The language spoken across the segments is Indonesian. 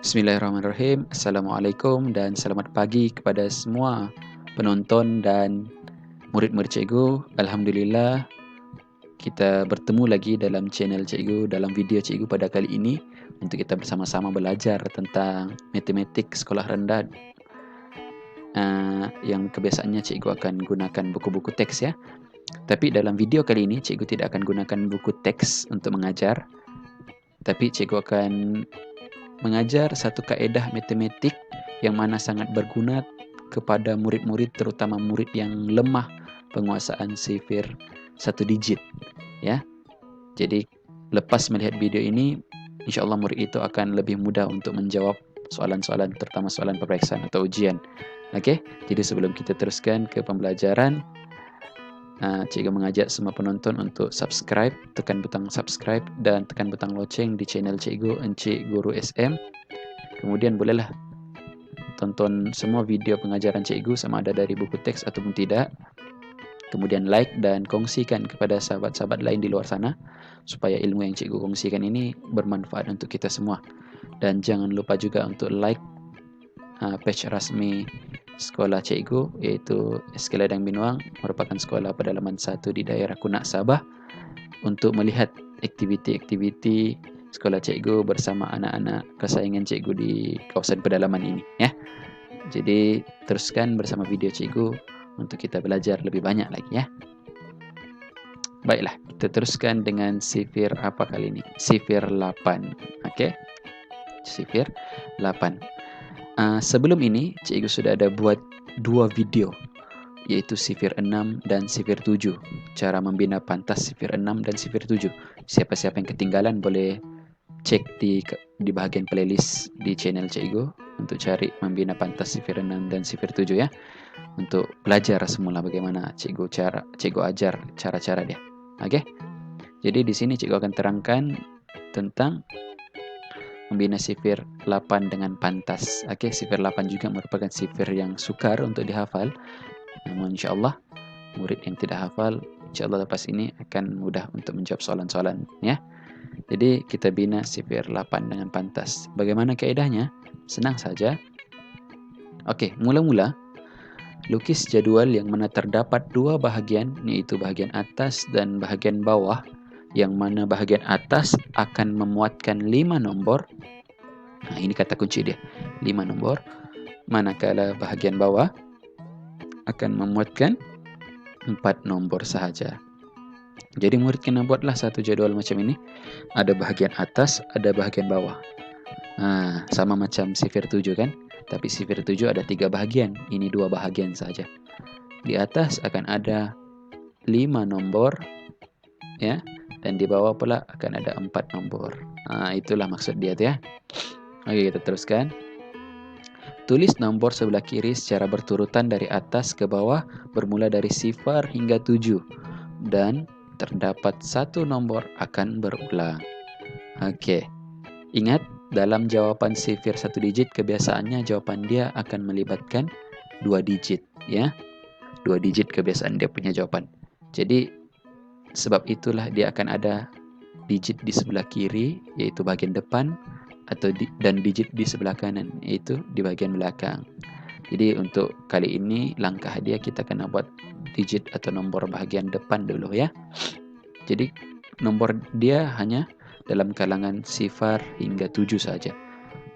Bismillahirrahmanirrahim. Assalamualaikum dan selamat pagi kepada semua penonton dan murid-murid cikgu. Alhamdulillah kita bertemu lagi dalam channel cikgu dalam video cikgu pada kali ini untuk kita bersama-sama belajar tentang matematik sekolah rendah uh, yang kebiasaannya cikgu akan gunakan buku-buku teks ya. Tapi dalam video kali ini cikgu tidak akan gunakan buku teks untuk mengajar. Tapi cikgu akan mengajar satu kaedah matematik yang mana sangat berguna kepada murid-murid terutama murid yang lemah penguasaan sifir satu digit ya. Jadi lepas melihat video ini insya Allah murid itu akan lebih mudah untuk menjawab soalan-soalan terutama soalan peperiksaan atau ujian. Oke, jadi sebelum kita teruskan ke pembelajaran Uh, cikgu mengajak semua penonton untuk subscribe, tekan butang subscribe dan tekan butang loceng di channel cikgu Encik Guru SM. Kemudian bolehlah tonton semua video pengajaran cikgu sama ada dari buku teks ataupun tidak. Kemudian like dan kongsikan kepada sahabat-sahabat lain di luar sana supaya ilmu yang cikgu kongsikan ini bermanfaat untuk kita semua. Dan jangan lupa juga untuk like uh, page rasmi sekolah cikgu iaitu SK Ladang Binuang merupakan sekolah pedalaman satu di daerah Kunak Sabah untuk melihat aktiviti-aktiviti sekolah cikgu bersama anak-anak kesayangan cikgu di kawasan pedalaman ini ya. Jadi teruskan bersama video cikgu untuk kita belajar lebih banyak lagi ya. Baiklah, kita teruskan dengan sifir apa kali ini? Sifir 8. Oke. Okay? Sifir 8. Uh, sebelum ini, cikgu sudah ada buat dua video, yaitu sifir 6 dan sifir 7. Cara membina pantas sifir 6 dan sifir 7. Siapa-siapa yang ketinggalan boleh cek di di bahagian playlist di channel cikgu untuk cari membina pantas sifir 6 dan sifir 7 ya. Untuk belajar semula bagaimana cikgu cara cikgu ajar cara-cara dia. Oke. Okay? Jadi di sini cikgu akan terangkan tentang membina sifir 8 dengan pantas. Okey, sifir 8 juga merupakan sifir yang sukar untuk dihafal. Namun insya-Allah murid yang tidak hafal insya-Allah lepas ini akan mudah untuk menjawab soalan-soalan ya. Jadi kita bina sifir 8 dengan pantas. Bagaimana kaedahnya? Senang saja. Okey, mula-mula lukis jadual yang mana terdapat dua bahagian yaitu bahagian atas dan bahagian bawah yang mana bahagian atas akan memuatkan 5 nombor. Nah, ini kata kunci dia. 5 nombor. Manakala bahagian bawah akan memuatkan 4 nombor sahaja. Jadi murid kena buatlah satu jadual macam ini. Ada bahagian atas, ada bahagian bawah. Nah, sama macam sifir 7 kan? Tapi sifir 7 ada tiga bahagian. Ini dua bahagian saja. Di atas akan ada 5 nombor ya dan di bawah pula akan ada empat nombor. Ha, itulah maksud dia tu ya. Okey, kita teruskan. Tulis nombor sebelah kiri secara berturutan dari atas ke bawah bermula dari sifar hingga tujuh dan terdapat satu nombor akan berulang. Okey. Ingat, dalam jawapan sifir satu digit kebiasaannya jawapan dia akan melibatkan dua digit ya. Dua digit kebiasaan dia punya jawapan. Jadi sebab itulah dia akan ada digit di sebelah kiri yaitu bahagian depan atau di, dan digit di sebelah kanan yaitu di bahagian belakang. Jadi untuk kali ini langkah dia kita kena buat digit atau nombor bahagian depan dulu ya. Jadi nombor dia hanya dalam kalangan sifar hingga tujuh saja.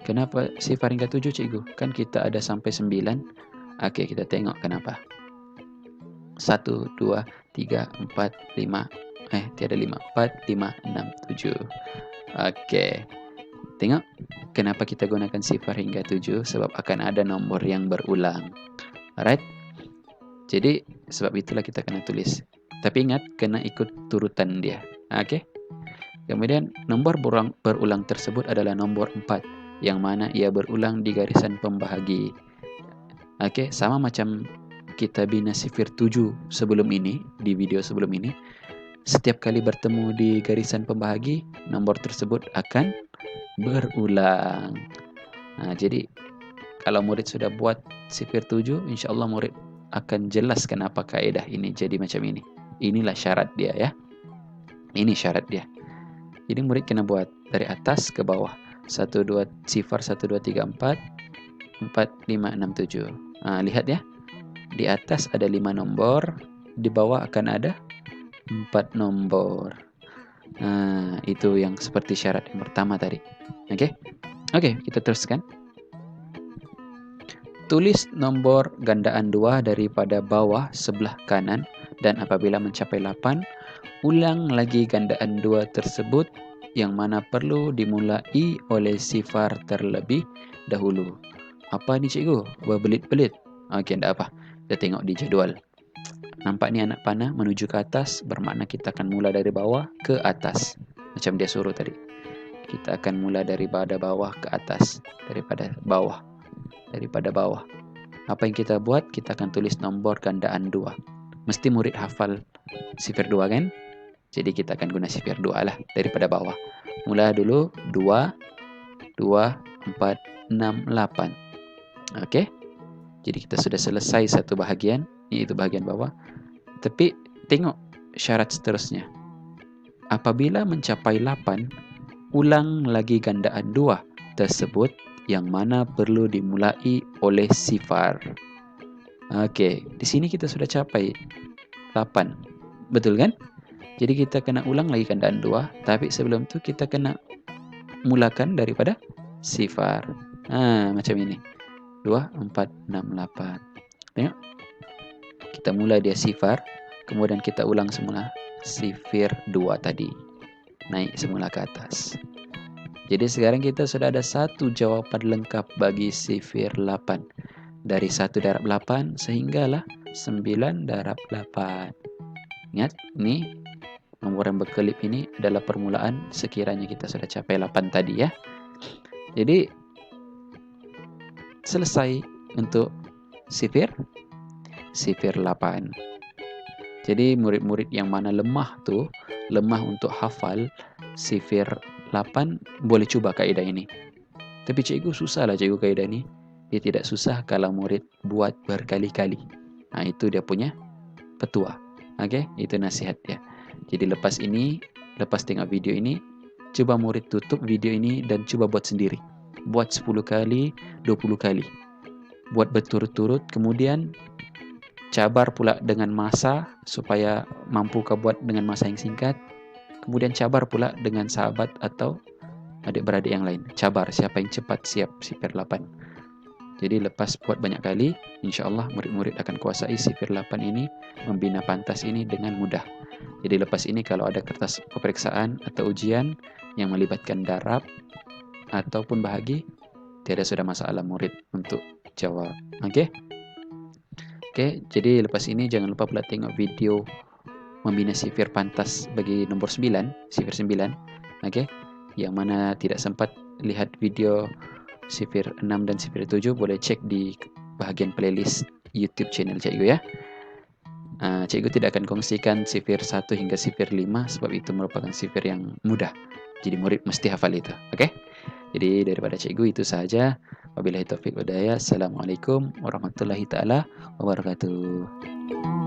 Kenapa sifar hingga tujuh cikgu? Kan kita ada sampai sembilan. Oke kita tengok kenapa. Satu, dua, tiga, empat, lima. Eh, tiada lima. Empat, lima, enam, tujuh. Okey. Tengok. Kenapa kita gunakan sifar hingga tujuh? Sebab akan ada nombor yang berulang. Alright? Jadi, sebab itulah kita kena tulis. Tapi ingat, kena ikut turutan dia. Okey? Kemudian, nombor berulang, tersebut adalah nombor empat. Yang mana ia berulang di garisan pembahagi. Okey, sama macam kita bina sifir 7 sebelum ini, di video sebelum ini, setiap kali bertemu di garisan pembahagi, nombor tersebut akan berulang. Nah, jadi kalau murid sudah buat sifir 7, insya Allah murid akan jelas kenapa kaedah ini jadi macam ini. Inilah syarat dia ya. Ini syarat dia. Jadi murid kena buat dari atas ke bawah. 1 2 sifar 1 2 3 4 4 5 6 7. Nah, lihat ya. Di atas ada 5 nomor, di bawah akan ada 4 nomor. Nah, itu yang seperti syarat yang pertama tadi. Oke. Okay? Oke, okay, kita teruskan. Tulis nomor gandaan 2 daripada bawah sebelah kanan dan apabila mencapai 8, ulang lagi gandaan 2 tersebut yang mana perlu dimulai oleh sifar terlebih dahulu. Apa ni cikgu? Berbelit-belit. Okey, tak apa. Kita tengok di jadual. Nampak ni anak panah menuju ke atas, bermakna kita akan mula dari bawah ke atas. Macam dia suruh tadi. Kita akan mula dari bawah ke atas, daripada bawah daripada bawah. Apa yang kita buat? Kita akan tulis nombor gandaan 2. Mesti murid hafal sifir 2 kan? Jadi kita akan guna sifir 2 lah daripada bawah. Mula dulu 2, 2, 4, 6, 8. Okey? Jadi kita sudah selesai satu bahagian. Iaitu bahagian bawah. Tapi tengok syarat seterusnya. Apabila mencapai 8, ulang lagi gandaan 2 tersebut yang mana perlu dimulai oleh sifar. Okey, di sini kita sudah capai 8. Betul kan? Jadi kita kena ulang lagi kandaan 2, tapi sebelum tu kita kena mulakan daripada sifar. Ha, macam ini. 2 4 6 8. Tengok. Kita mula dia sifar, kemudian kita ulang semula sifir 2 tadi. Naik semula ke atas. Jadi sekarang kita sudah ada satu jawapan lengkap bagi sifir 8. Dari 1 darab 8 sehinggalah 9 darab 8. Ingat, ini nomor yang berkelip ini adalah permulaan sekiranya kita sudah capai 8 tadi ya. Jadi selesai untuk sifir sifir 8. Jadi murid-murid yang mana lemah tu, lemah untuk hafal sifir 8 boleh cuba kaedah ini. Tapi cikgu susah lah cikgu kaedah ini. Dia tidak susah kalau murid buat berkali-kali. Nah, itu dia punya petua. Okey, itu nasihat dia. Jadi lepas ini, lepas tengok video ini, cuba murid tutup video ini dan cuba buat sendiri. Buat 10 kali, 20 kali. Buat berturut-turut, kemudian cabar pula dengan masa supaya mampu kau buat dengan masa yang singkat Kemudian cabar pula dengan sahabat atau adik-beradik yang lain. Cabar siapa yang cepat siap sifir 8. Jadi lepas buat banyak kali, insyaAllah murid-murid akan kuasai sifir 8 ini, membina pantas ini dengan mudah. Jadi lepas ini kalau ada kertas peperiksaan atau ujian yang melibatkan darab ataupun bahagi, tiada sudah masalah murid untuk jawab. Okey? Okey, jadi lepas ini jangan lupa pula tengok video membina sifir pantas bagi nombor 9, sifir 9, okay? yang mana tidak sempat lihat video sifir 6 dan sifir 7 boleh cek di bahagian playlist YouTube channel cikgu ya. Uh, cikgu tidak akan kongsikan sifir 1 hingga sifir 5 sebab itu merupakan sifir yang mudah. Jadi murid mesti hafal itu. Okey? Jadi daripada cikgu itu sahaja. Wabillahi taufiq wa Assalamualaikum warahmatullahi taala wabarakatuh.